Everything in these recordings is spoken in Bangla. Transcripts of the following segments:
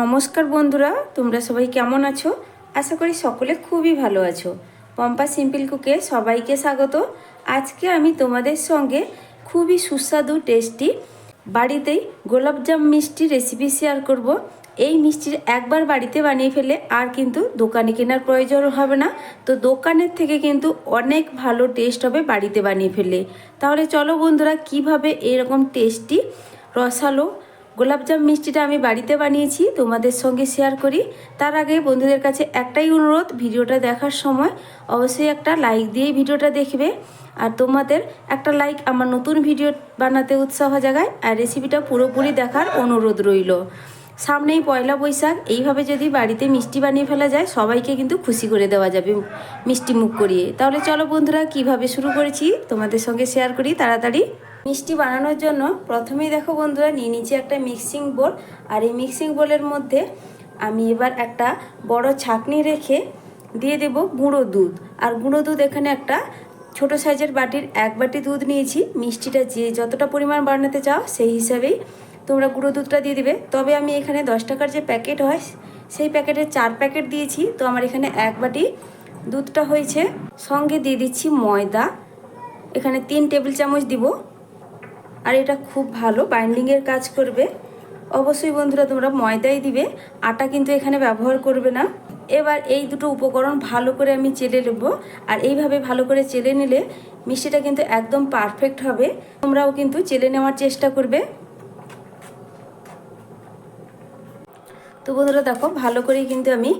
নমস্কার বন্ধুরা, তোমরা সবাই কেমন আছো? আশা করি সকলে খুবই ভালো আছো। পম্পা সিম্পল কুকে সবাইকে স্বাগত। আজকে আমি তোমাদের সঙ্গে খুবই সুস্বাদু, টেস্টি, বাড়িতেই গোলাপজাম মিষ্টি রেসিপি শেয়ার করব। এই মিষ্টির একবার বাড়িতে বানিয়ে ফেলে আর কিন্তু দোকানে কেনার প্রয়োজন হবে না। তো দোকানের থেকে কিন্তু অনেক ভালো টেস্ট হবে বাড়িতে বানিয়ে ফেলে তাহলে চলো বন্ধুরা, কীভাবে এরকম টেস্টি, রসালো গোলাপজাম মিষ্টিটা আমি বাড়িতে বানিয়েছি, তোমাদের সঙ্গে শেয়ার করি। তার আগে বন্ধুদের কাছে একটাই অনুরোধ, ভিডিওটা দেখার সময় অবশ্যই একটা লাইক দিয়েই ভিডিওটা দেখবে। আর তোমাদের একটা লাইক আমার নতুন ভিডিও বানাতে উৎসাহ জাগায়, আর রেসিপিটা পুরোপুরি দেখার অনুরোধ রইল। সামনেই পয়লা বৈশাখ, এইভাবে যদি বাড়িতে মিষ্টি বানিয়ে ফেলা যায়, সবাইকে কিন্তু খুশি করে দেওয়া যাবে মিষ্টি মুখ করিয়ে। তাহলে চলো বন্ধুরা, কীভাবে শুরু করেছি, তোমাদের সঙ্গে শেয়ার করি, তাড়াতাড়ি। মিষ্টি বানানোর জন্য প্রথমেই দেখো বন্ধুরা নিয়ে নিচ্ছি একটা মিক্সিং বোল আর এই মিক্সিং বোলের মধ্যে আমি এবার একটা বড় ছাকনি রেখে দিয়ে দেব গুঁড়ো দুধ। আর গুঁড়ো দুধ এখানে একটা ছোট সাইজের বাটির এক বাটি দুধ নিয়েছি। মিষ্টিটা যে যতটা পরিমাণ বানাতে চাও সেই হিসাবেই তোমরা গুঁড়ো দুধটা দিয়ে দিবে। তবে আমি এখানে দশ টাকার যে প্যাকেট হয় সেই প্যাকেটে চার প্যাকেট দিয়েছি। তো আমার এখানে এক বাটি দুধটা হয়েছে। সঙ্গে দিয়ে দিচ্ছি ময়দা। এখানে তিন টেবিল চামচ দিব। আর এটা খুব ভালো বাইন্ডিংয়ের কাজ করবে। অবশ্যই বন্ধুরা তোমরা ময়দাই দিবে, আটা কিন্তু এখানে ব্যবহার করবে না। এবার এই দুটো উপকরণ ভালো করে আমি চেলে নেব, আর এইভাবে ভালো করে চেলে নিলে মিষ্টিটা কিন্তু একদম পারফেক্ট হবে। তোমরাও কিন্তু চেলে নেওয়ার চেষ্টা করবে। তো বন্ধুরা দেখো, ভালো করেই কিন্তু আমি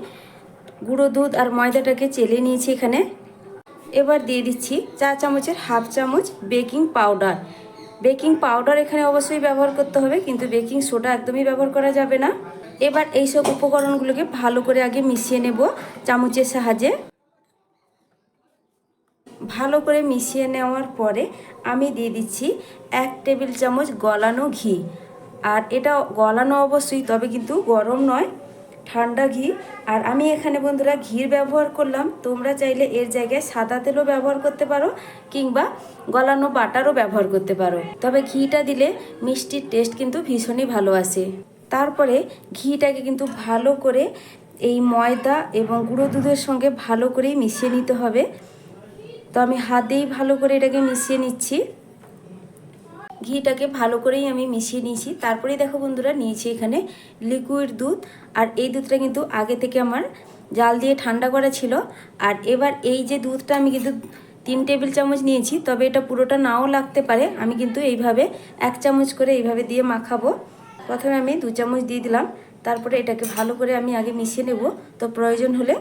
গুঁড়ো দুধ আর ময়দাটাকে চেলে নিয়েছি এখানে। এবার দিয়ে দিচ্ছি চা চামচের হাফ চামচ বেকিং পাউডার। বেকিং পাউডার এখানে অবশ্যই ব্যবহার করতে হবে, কিন্তু বেকিং সোডা একদমই ব্যবহার করা যাবে না। এবার এইসব উপকরণগুলোকে ভালো করে আগে মিশিয়ে নেব চামচের সাহায্যে। ভালো করে মিশিয়ে নেওয়ার পরে আমি দিয়ে দিচ্ছি এক টেবিল চামচ গলানো ঘি। আর এটা গলানো অবশ্যই, তবে কিন্তু গরম নয়। ঠান্ডা ঘি। আর আমি এখানে বন্ধুরা ঘির ব্যবহার করলাম। তোমরা চাইলে এর জায়গায় সাদা তেলও ব্যবহার করতে পারো কিংবা গলানো বাটারও ব্যবহার করতে পারো। তবে ঘিটা দিলে মিষ্টির টেস্ট কিন্তু ভীষণই ভালো আসে। তারপরে ঘিটাকে কিন্তু ভালো করে এই ময়দা এবং গুঁড়ো দুধের সঙ্গে ভালো করেই মিশিয়ে নিতে হবে। তো আমি হাতেই ভালো করে এটাকে মিশিয়ে নিচ্ছি। ঘিটাকে ভালো করেই আমি মিশিয়ে নিয়েছি। তারপরেই দেখো বন্ধুরা, নিয়েছি এখানে লিকুইড দুধ। আর এই দুধটা কিন্তু আগে থেকে আমার জাল দিয়ে ঠান্ডা করা ছিল। আর এবার এই যে দুধটা আমি কিন্তু তিন টেবিল চামচ নিয়েছি, তবে এটা পুরোটা নাও লাগতে পারে। আমি কিন্তু এইভাবে এক চামচ করে এইভাবে দিয়ে মাখাবো। প্রথমে আমি দু চামচ দিয়ে দিলাম। তারপরে এটাকে ভালো করে আমি আগে মিশিয়ে নেব। তো প্রয়োজন হলে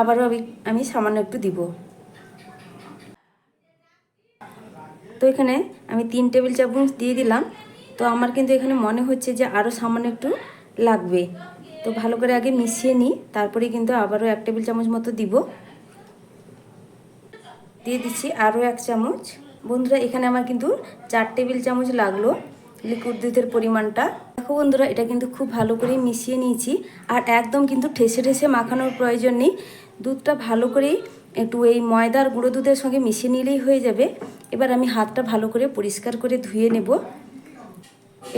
আবারও আমি আমি সামান্য একটু দিব। তো এখানে আমি তিন টেবিল চামচ দিয়ে দিলাম। তো আমার কিন্তু এখানে মনে হচ্ছে যে আরও সামান্য একটু লাগবে। তো ভালো করে আগে মিশিয়ে নিই, তারপরে কিন্তু আবারও এক টেবিল চামচ মতো দিব। দিয়ে দিচ্ছি আরও এক চামচ। বন্ধুরা, এখানে আমার কিন্তু চার টেবিল চামচ লাগল লিকুইড দুধের পরিমাণটা। দেখো বন্ধুরা, এটা কিন্তু খুব ভালো করে মিশিয়ে নিয়েছি। আর একদম কিন্তু ঠেসে ঠেসে মাখানোর প্রয়োজন নেই। দুধটা ভালো করেই একটু এই ময়দার গুঁড়ো দুধের সঙ্গে মিশিয়ে নিলেই হয়ে যাবে। এবার আমি হাতটা ভালো করে পরিষ্কার করে ধুয়ে নেব।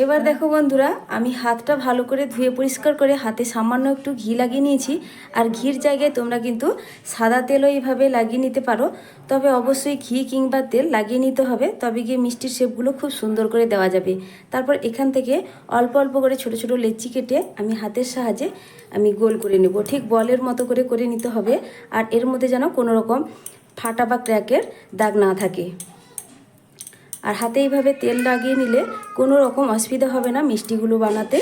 এবার দেখো বন্ধুরা, আমি হাতটা ভালো করে ধুয়ে পরিষ্কার করে হাতে সামান্য একটু ঘি লাগিয়ে নিয়েছি। আর ঘির জায়গায় তোমরা কিন্তু সাদা তেলও এইভাবে লাগিয়ে নিতে পারো। তবে অবশ্যই ঘি কিংবা তেল লাগিয়ে নিতে হবে। তবে গিয়ে মিষ্টির শেপগুলো খুব সুন্দর করে দেওয়া যাবে। তারপর এখান থেকে অল্প অল্প করে ছোট ছোট লেচি কেটে আমি হাতের সাহায্যে আমি গোল করে নেব। ঠিক বলের মতো করে করে নিতে হবে। আর এর মধ্যে যেন কোনো রকম ফাটা বা ক্র্যাকের দাগ না থাকে। আর হাতে এইভাবে তেল লাগিয়ে নিলে কোনো রকম অসুবিধা হবে না মিষ্টিগুলো বানাতে।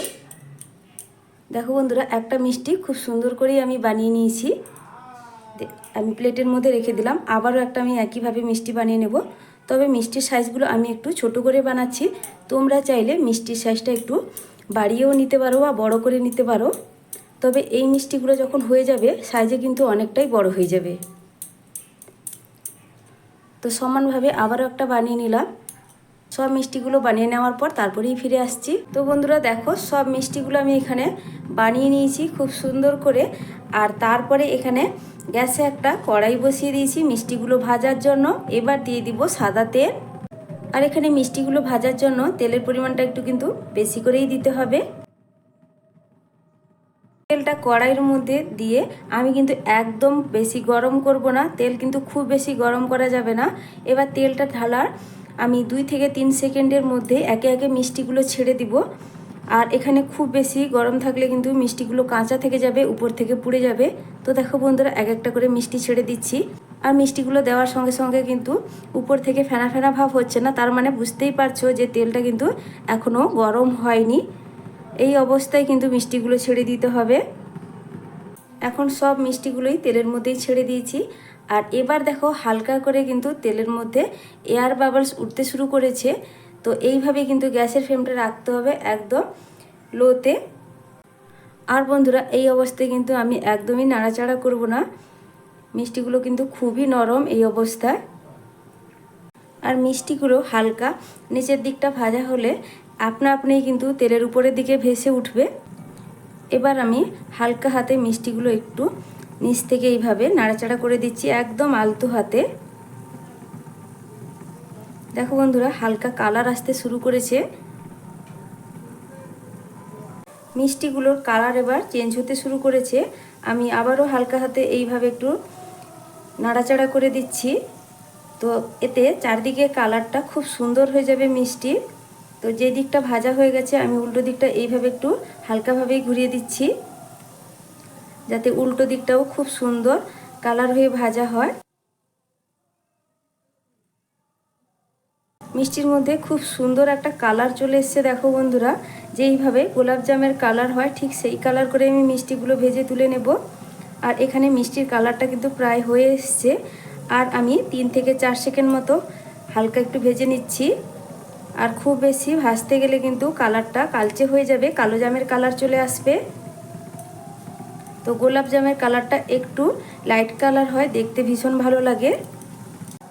দেখো বন্ধুরা, একটা মিষ্টি খুব সুন্দর করেই আমি বানিয়ে নিয়েছি। আমি প্লেটের মধ্যে রেখে দিলাম। আবারও একটা আমি একইভাবে মিষ্টি বানিয়ে নেব। তবে মিষ্টির সাইজগুলো আমি একটু ছোট করে বানাচ্ছি। তোমরা চাইলে মিষ্টির সাইজটা একটু বাড়িয়েও নিতে পারো বা বড় করে নিতে পারো। তবে এই মিষ্টিগুলো যখন হয়ে যাবে, সাইজে কিন্তু অনেকটাই বড় হয়ে যাবে। তো সমানভাবে আবারও একটা বানিয়ে নিলাম। সব মিষ্টিগুলো বানিয়ে নেওয়ার পর তারপরেই ফিরে আসছি। তো বন্ধুরা দেখো, সব মিষ্টিগুলো আমি এখানে বানিয়ে নিয়েছি খুব সুন্দর করে। আর তারপরে এখানে গ্যাসে একটা কড়াই বসিয়ে দিয়েছি মিষ্টিগুলো ভাজার জন্য। এবার দিয়ে দিব সাদা তেল। আর এখানে মিষ্টিগুলো ভাজার জন্য তেলের পরিমাণটা একটু কিন্তু বেশি করেই দিতে হবে। তেলটা কড়াইয়ের মধ্যে দিয়ে আমি কিন্তু একদম বেশি গরম করব না। তেল কিন্তু খুব বেশি গরম করা যাবে না। এবার তেলটা ঢালার আমি দুই থেকে তিন সেকেন্ডের মধ্যে একে একে মিষ্টিগুলো ছেড়ে দিব। আর এখানে খুব বেশি গরম থাকলে কিন্তু মিষ্টিগুলো কাঁচা থেকে যাবে, উপর থেকে পুড়ে যাবে। তো দেখো বন্ধুরা, এক একটা করে মিষ্টি ছেড়ে দিচ্ছি। আর মিষ্টিগুলো দেওয়ার সঙ্গে সঙ্গে কিন্তু উপর থেকে ফেনা ফেনা ভাব হচ্ছে না। তার মানে বুঝতেই পারছ যে তেলটা কিন্তু এখনও গরম হয়নি। এই অবস্থায় কিন্তু মিষ্টিগুলো ছেড়ে দিতে হবে। এখন সব মিষ্টিগুলোই তেলের মধ্যেই ছেড়ে দিয়েছি। আর এবার দেখো হালকা করে কিন্তু তেলের মধ্যে এয়ার বাবলস উঠতে শুরু করেছে। তো এইভাবে কিন্তু গ্যাসের ফ্লেমটা রাখতে হবে একদম লোতে আর বন্ধুরা, এই অবস্থায় কিন্তু আমি একদমই নাড়াচাড়া করব না। মিষ্টিগুলো কিন্তু খুবই নরম এই অবস্থায়। আর মিষ্টিগুলো হালকা নিচের দিকটা ভাজা হলে আপনা আপনিই কিন্তু তেলের উপরের দিকে ভেসে উঠবে। এবার আমি হালকা হাতে মিষ্টিগুলো একটু নিচ থেকে এইভাবে নাড়াচাড়া করে দিচ্ছি একদম আলতো হাতে। দেখো বন্ধুরা, হালকা কালার আসতে শুরু করেছে। মিষ্টিগুলোর কালার এবার চেঞ্জ হতে শুরু করেছে। আমি আবারও হালকা হাতে এইভাবে একটু নাড়াচাড়া করে দিচ্ছি। তো এতে চারদিকে কালারটা খুব সুন্দর হয়ে যাবে মিষ্টি। তো যে দিকটা ভাজা হয়ে গেছে, আমি উল্টো দিকটা এইভাবে একটু হালকাভাবেই ঘুরিয়ে দিচ্ছি। যাতে উল্টো দিকটাও খুব সুন্দর কালার হয়ে ভাজা হয়। মিষ্টির মধ্যে খুব সুন্দর একটা কালার চলে এসছে, দেখো বন্ধুরা। যেইভাবে গোলাপ জামের কালার হয়, ঠিক সেই কালার করে আমি মিষ্টিগুলো ভেজে তুলে নেব। আর এখানে মিষ্টির কালারটা কিন্তু প্রায় হয়ে এসছে। আর আমি তিন থেকে চার সেকেন্ড মতো হালকা একটু ভেজে নিচ্ছি। আর খুব বেশি ভাজতে গেলে কিন্তু কালারটা কালচে হয়ে যাবে, কালো জামের কালার চলে আসবে। তো গোলাপ জামের কালারটা একটু লাইট কালার হয়, দেখতে ভীষণ ভালো লাগে।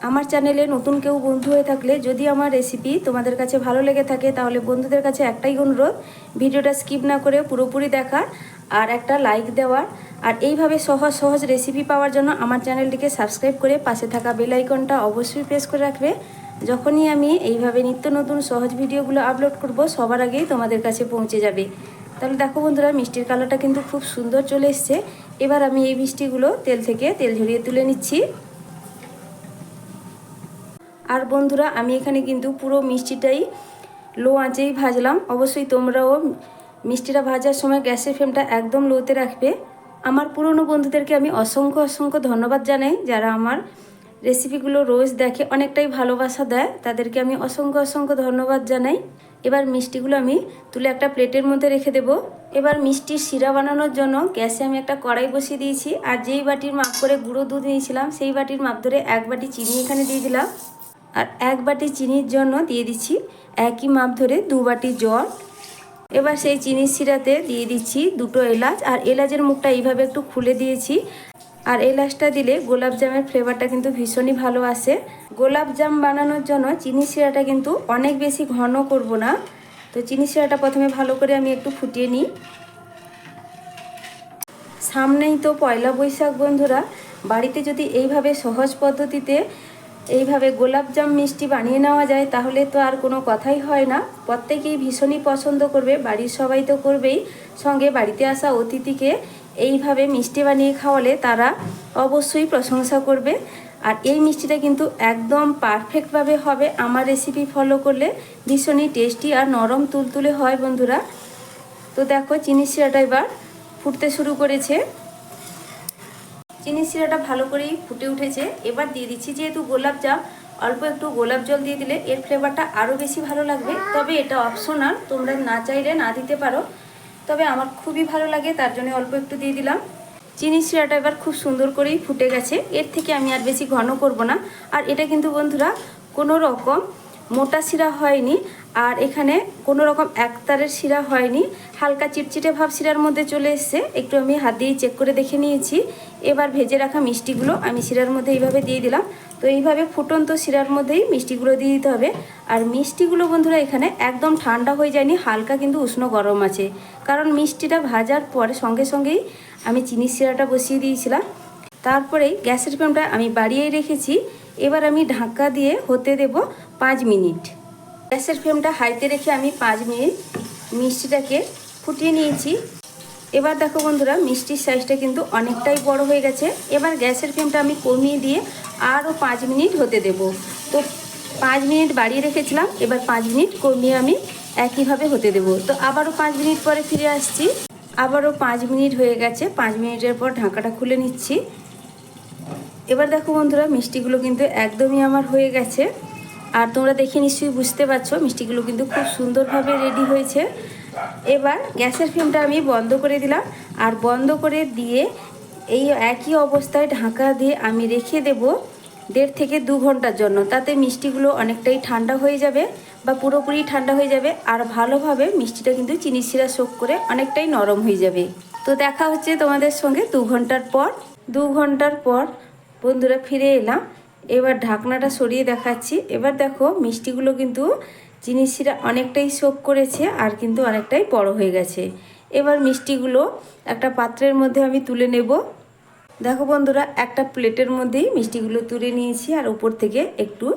আমার চ্যানেলে নতুন কেউ বন্ধু হয়ে থাকলে যদি আমার রেসিপি তোমাদের কাছে ভালো লেগে থাকে, তাহলে বন্ধুদের কাছে একটাই অনুরোধ, ভিডিওটা স্কিপ না করে পুরোপুরি দেখা আর একটা লাইক দেওয়ার। আর এইভাবে সহজ সহজ রেসিপি পাওয়ার জন্য আমার চ্যানেলটিকে সাবস্ক্রাইব করে পাশে থাকা বেল আইকনটা অবশ্যই প্রেস করে রাখবে। যখনই আমি এইভাবে নিত্য নতুন সহজ ভিডিওগুলো আপলোড করব, সবার আগেই তোমাদের কাছে পৌঁছে যাবে। তাহলে দেখো বন্ধুরা, মিষ্টির কালারটা কিন্তু খুব সুন্দর চলে এসছে। এবার আমি এই মিষ্টিগুলো তেল থেকে তেল ঝরিয়ে তুলে নিচ্ছি। আর বন্ধুরা, আমি এখানে কিন্তু পুরো মিষ্টিটাই লো আঁচেই ভাজলাম। অবশ্যই তোমরাও মিষ্টিটা ভাজার সময় গ্যাসের ফ্লেমটা একদম লোতে রাখবে। আমার পুরনো বন্ধুদেরকে আমি অসংখ্য অসংখ্য ধন্যবাদ জানাই, যারা আমার রেসিপিগুলো রোজ দেখে অনেকটাই ভালোবাসা দেয়। তাদেরকে আমি অসংখ্য অসংখ্য ধন্যবাদ জানাই। এবার মিষ্টিগুলো আমি তুলে একটা প্লেটের মধ্যে রেখে দেব। এবার মিষ্টির শিরা বানানোর জন্য গ্যাসে আমি একটা কড়াই বসিয়ে দিয়েছি। আর যেই বাটির মাপ করে গুঁড়ো দুধ নিয়েছিলাম, সেই বাটির মাপ ধরে এক বাটি চিনি এখানে দিয়ে দিলাম। আর এক বাটি চিনির জন্য দিয়ে দিচ্ছি একই মাপ ধরে দু বাটি জল। এবার সেই চিনির শিরাতে দিয়ে দিচ্ছি দুটো এলাচ। আর এলাচের মুখটা এইভাবে একটু খুলে দিয়েছি। আর এলাচটা দিলে গোলাপ জামের ফ্লেভারটা কিন্তু ভীষণই ভালো আসে। গোলাপ জাম বানানোর জন্য চিনি শিরাটা কিন্তু অনেক বেশি ঘন করব না। তো চিনি শিরাটা প্রথমে ভালো করে আমি একটু ফুটিয়ে নিই। সামনেই তো পয়লা বৈশাখ বন্ধুরা, বাড়িতে যদি এইভাবে সহজ পদ্ধতিতে এইভাবে গোলাপজাম মিষ্টি বানিয়ে নেওয়া যায়, তাহলে তো আর কোনো কথাই হয় না। প্রত্যেকেই ভীষণই পছন্দ করবে, বাড়ির সবাই তো করবেই। সঙ্গে বাড়িতে আসা অতিথিকে এইভাবে মিষ্টি বানিয়ে খাওয়ালে তারা অবশ্যই প্রশংসা করবে। আর এই মিষ্টিটা কিন্তু একদম পারফেক্টভাবে হবে। আমার রেসিপি ফলো করলে ভীষণই টেস্টি আর নরম তুলতুলে হয় বন্ধুরা। তো দেখো চিনি শিরাটা এবার ফুটতে শুরু করেছে। চিনি শিরাটা ভালো করেই ফুটে উঠেছে। এবার দিয়ে দিচ্ছি যেহেতু গোলাপ জাম, অল্প একটু গোলাপ জল দিয়ে দিলে এর ফ্লেভারটা আরও বেশি ভালো লাগবে। তবে এটা অপশনাল তোমরা না চাইলে না দিতে পারো। তবে আমার খুবই ভালো লাগে, তার জন্য অল্প একটু দিয়ে দিলাম। চিনি শিরাটা এবার খুব সুন্দর করেই ফুটে গেছে। এর থেকে আমি আর বেশি ঘন করব না। আর এটা কিন্তু বন্ধুরা কোনো রকম মোটা শিরা হয়নি, আর এখানে কোনো রকম একতারের শিরা হয়নি। হালকা চিটচিটে ভাব শিরার মধ্যে চলে এসছে। একটু আমি হাত দিয়ে চেক করে দেখে নিয়েছি। এবার ভেজে রাখা মিষ্টিগুলো আমি শিরার মধ্যে এইভাবে দিয়ে দিলাম। তো এইভাবে ফুটন্ত শিরার মধ্যেই মিষ্টিগুলো দিয়ে দিতে হবে। আর মিষ্টিগুলো বন্ধুরা এখানে একদম ঠান্ডা হয়ে যায়নি, হালকা কিন্তু উষ্ণ গরম আছে। কারণ মিষ্টিটা ভাজার পরে সঙ্গে সঙ্গেই আমি চিনি শিরাটা বসিয়ে দিয়েছিলাম। তারপরেই গ্যাসের ফ্লেমটা আমি বাড়িয়েই রেখেছি। এবার আমি ঢাকা দিয়ে হতে দেব পাঁচ মিনিট। গ্যাসের ফ্লেমটা হাইতে রেখে আমি পাঁচ মিনিট মিষ্টিটাকে ফুটিয়ে নিয়েছি। এবার দেখো বন্ধুরা, মিষ্টির সাইজটা কিন্তু অনেকটাই বড় হয়ে গেছে। এবার গ্যাসের ফ্লেমটা আমি কমিয়ে দিয়ে আরও পাঁচ মিনিট হতে দেব। তো পাঁচ মিনিট বাড়িয়ে রেখেছিলাম, এবার পাঁচ মিনিট কমিয়ে আমি একইভাবে হতে দেব। তো আবারও পাঁচ মিনিট পরে ফিরে আসছি। আবারও পাঁচ মিনিট হয়ে গেছে, পাঁচ মিনিটের পর ঢাকাটা খুলে নিচ্ছি। এবার দেখো বন্ধুরা, মিষ্টিগুলো কিন্তু একদমই আমার হয়ে গেছে। আর তোমরা দেখে নিশ্চয়ই বুঝতে পারছ, মিষ্টিগুলো কিন্তু খুব সুন্দরভাবে রেডি হয়েছে। এবার গ্যাসের ফ্লেমটা আমি বন্ধ করে দিলাম। আর বন্ধ করে দিয়ে এই একই অবস্থায় ঢাকা দিয়ে আমি রেখে দেব দেড় থেকে দু ঘণ্টার জন্য। তাতে মিষ্টিগুলো অনেকটাই ঠান্ডা হয়ে যাবে বা পুরোপুরি ঠান্ডা হয়ে যাবে আর ভালোভাবে মিষ্টিটা কিন্তু চিনি শিরা শোক করে অনেকটাই নরম হয়ে যাবে। তো দেখা হচ্ছে তোমাদের সঙ্গে দু ঘণ্টার পর। দু ঘণ্টার পর বন্ধুরা ফিরে এলাম। এবার ঢাকনাটা সরিয়ে দেখাচ্ছি। এবার দেখো মিষ্টিগুলো কিন্তু চিনি শিরা অনেকটাই শোক করেছে আর কিন্তু অনেকটাই বড় হয়ে গেছে। এবার মিষ্টিগুলো একটা পাত্রের মধ্যে আমি তুলে নেব। দেখো বন্ধুরা, একটা প্লেটের মধ্যেই মিষ্টিগুলো তুলে নিয়েছি আর উপর থেকে একটু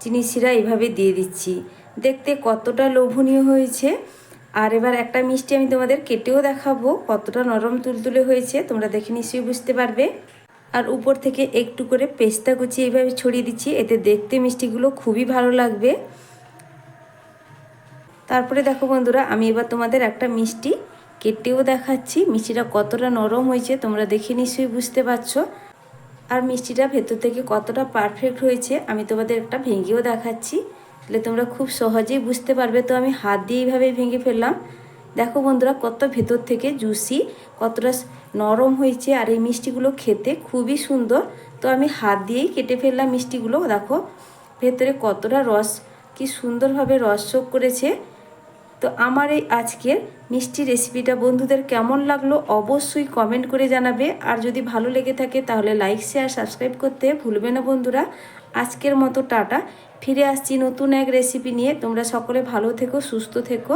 চিনি শিরা এইভাবে দিয়ে দিচ্ছি। দেখতে কতটা লোভনীয় হয়েছে। আর এবার একটা মিষ্টি আমি তোমাদের কেটেও দেখাবো, কতটা নরম তুলতুলে হয়েছে, তোমরা দেখে নিশ্চয়ই বুঝতে পারবে। আর উপর থেকে একটু করে পেস্তা কুচি এইভাবে ছড়িয়ে দিচ্ছি, এতে দেখতে মিষ্টিগুলো খুবই ভালো লাগবে। তারপরে দেখো বন্ধুরা, আমি এবার তোমাদের একটা মিষ্টি কেটেও দেখাচ্ছি। মিষ্টিটা কতটা নরম হয়েছে তোমরা দেখে নিশ্চয়ই বুঝতে পারছ। আর মিষ্টিটা ভেতর থেকে কতটা পারফেক্ট হয়েছে, আমি তোমাদের একটা ভেঙেও দেখাচ্ছি। তাহলে তোমরা খুব সহজেই বুঝতে পারবে। তো আমি হাত দিয়ে এইভাবে ভেঙে ফেললাম। দেখো বন্ধুরা, কত ভেতর থেকে জুসি কতটা নরম হয়েছে। আর এই মিষ্টিগুলো খেতে খুবই সুন্দর। তো আমি হাত দিয়েই কেটে ফেললাম মিষ্টিগুলো। দেখো, ভেতরে কতটা রস, কি সুন্দরভাবে রস যোগ করেছে। তো আমার এই আজকের মিষ্টি রেসিপিটা বন্ধুদের কেমন লাগল অবশ্যই কমেন্ট করে জানাবে। আর যদি ভালো লেগে থাকে তাহলে লাইক শেয়ার সাবস্ক্রাইব করতে ভুলবে না বন্ধুরা। আজকের মতো টাটা। ফিরে আসছি নতুন এক রেসিপি নিয়ে। তোমরা সকলে ভালো থেকো, সুস্থ থেকো।